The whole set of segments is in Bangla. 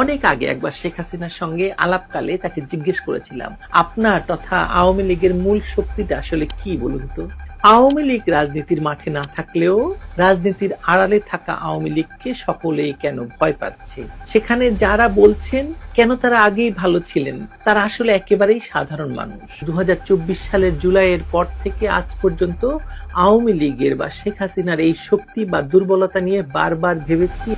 অনেক আগে একবার শেখ হাসিনার সঙ্গে আলাপকালে তাকে জিজ্ঞেস করেছিলাম, আপনার তথা আওয়ামী লীগের মূল শক্তিটা আসলে কি বলুন তো? আওয়ামী লীগ রাজনীতির মাঠে না থাকলেও রাজনীতির আড়ালে থাকা আওয়ামী লীগকে সকলেই কেন ভয় পাচ্ছে? সেখানে যারা বলছেন, কেন তারা আগেই ভালো ছিলেন? তারা আসলে একেবারেই সাধারণ মানুষ। দু হাজার চব্বিশ সালের জুলাইয়ের পর থেকে আজ পর্যন্ত আওয়ামী লীগের বা শেখ হাসিনার এই শক্তি বা দুর্বলতা নিয়ে বারবার ভেবেছি।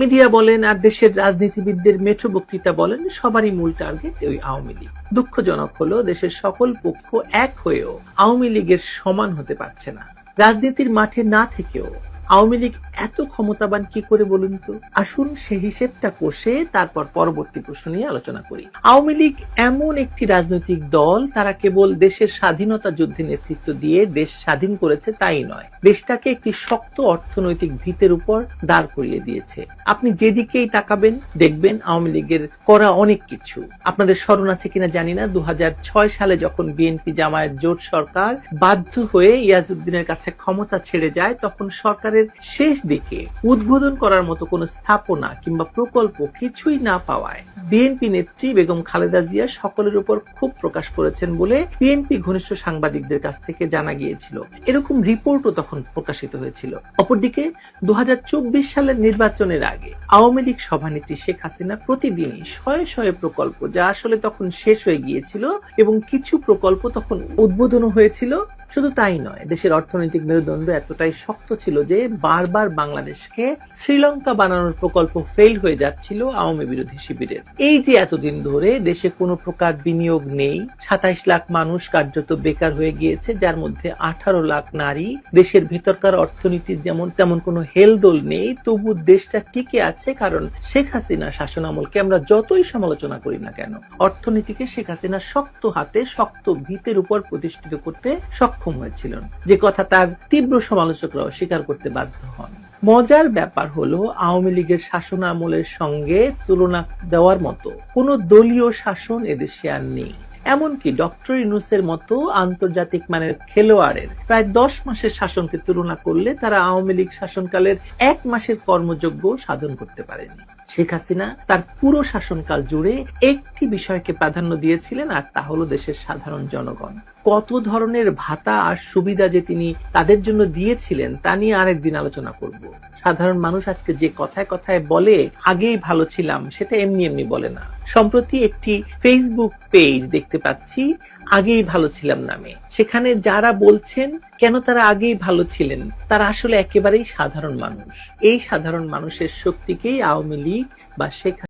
মিডিয়া বলেন আর দেশের রাজনীতিবিদদের মেঠো বক্তৃতা বলেন, সবারই মূল টার্গেট ওই আওয়ামী লীগ। দুঃখজনক হলো, দেশের সকল পক্ষ এক হয়েও আওয়ামী লীগের সমান হতে পারছে না। রাজনীতির মাঠে না থেকেও আওয়ামী লীগ এত ক্ষমতাবান কি করে বলুন তো? আসুন সে হিসেবটা কষে তারপর পরবর্তী প্রশ্ন নিয়ে আলোচনা করি। আওয়ামী লীগ এমন একটি রাজনৈতিক দল, তারা কেবল দেশের স্বাধীনতা যুদ্ধে নেতৃত্ব দিয়ে দেশ স্বাধীন করেছে তাই নয়। দেশটাকে একটি শক্ত অর্থনৈতিক ভিতের উপর দাঁড় করিয়ে দিয়েছে। আপনি যেদিকেই তাকাবেন, দেখবেন আওয়ামী লীগের করা অনেক কিছু। আপনাদের স্মরণ আছে কিনা জানি না। দু হাজার ছয় সালে যখন বিএনপি জামায়াত জোট সরকার বাধ্য হয়ে ইয়াজউদ্দিনের কাছে ক্ষমতা ছেড়ে যায়, তখন সরকারের শেষ দিকে উদ্বোধন করার মতো কোনো স্থাপনা কিংবা প্রকল্প কিছুই না পাওয়ায় বিএনপি নেত্রী বেগম খালেদা জিয়া সকলের উপর ক্ষোভ প্রকাশ করেছেন বলে বিএনপি ঘনিষ্ঠ সাংবাদিকদের কাছ থেকে জানা গিয়েছিল। এরকম রিপোর্টও তখন প্রকাশিত হয়েছিল। অপরদিকে দু হাজার চব্বিশ সালের নির্বাচনের আগে আওয়ামী লীগ সভানেত্রী শেখ হাসিনা প্রতিদিনই শয়ে শয়ে প্রকল্প, যা আসলে তখন শেষ হয়ে গিয়েছিল এবং কিছু প্রকল্প তখন উদ্বোধনও হয়েছিল। শুধু তাই নয়, দেশের অর্থনৈতিক মেরুদণ্ড এতটাই শক্ত ছিল যে বারবার বাংলাদেশকে শ্রীলঙ্কা বানানোর প্রকল্প ফেল হয়ে যাচ্ছিল আওয়ামী বিরোধী শিবিরের। এই যে এতদিন ধরে দেশে কোনো প্রকার বিনিয়োগ নেই, সাতাইশ লাখ মানুষ কার্যত বেকার হয়ে গিয়েছে, যার মধ্যে আঠারো লাখ নারী দেশের ভেতরকার অর্থনীতির যেমন তেমন কোনো হেলদোল নেই, তবু দেশটা টিকে আছে কারণ শেখ হাসিনা শাসন আমলকে আমরা যতই সমালোচনা করি না কেন, অর্থনীতিকে শেখ হাসিনা শক্ত হাতে, শক্ত ভিতের উপর প্রতিষ্ঠিত করতে সক্ষম হয়েছিলেন। যে কথা তার তীব্র সমালোচকরাও স্বীকার করতে বাধ্য হন। মজার ব্যাপার হলো, আওয়ামী লীগের শাসন আমলের সঙ্গে তুলনা দেওয়ার মতো কোনো দলীয় শাসন এদেশে আর নেই। এমনকি ডক্টর ইনুসের মতো আন্তর্জাতিক মানের খেলোয়াড়ের প্রায় দশ মাসের শাসনকে তুলনা করলে তারা আওয়ামী লীগ শাসনকালের এক মাসের কর্মযোগ্য সাধন করতে পারেনি। শেখ হাসিনা তার পুরো শাসনকাল জুড়ে একটি বিষয়কে প্রাধান্য দিয়েছিলেন, আর তা হলো দেশের সাধারণ জনগণ। কত ধরনের ভাতা আর সুবিধা যে তিনি তাদের জন্য দিয়েছিলেন, তা নিয়ে আরেকদিন আলোচনা করব। সাধারণ মানুষ আজকে যে কথায় কথায় বলে, আগেই ভালো ছিলাম সেটা এমনি এমনি বলে না। সম্প্রতি একটি ফেসবুক পেজ দেখতে পাচ্ছি আগেই ভালো ছিলাম নামে সেখানে যারা বলছেন, কেন তারা আগেই ভালো ছিলেন? তারা আসলে একেবারেই সাধারণ মানুষ। এই সাধারণ মানুষের শক্তিকেই আওয়ামী লীগ বা শেখ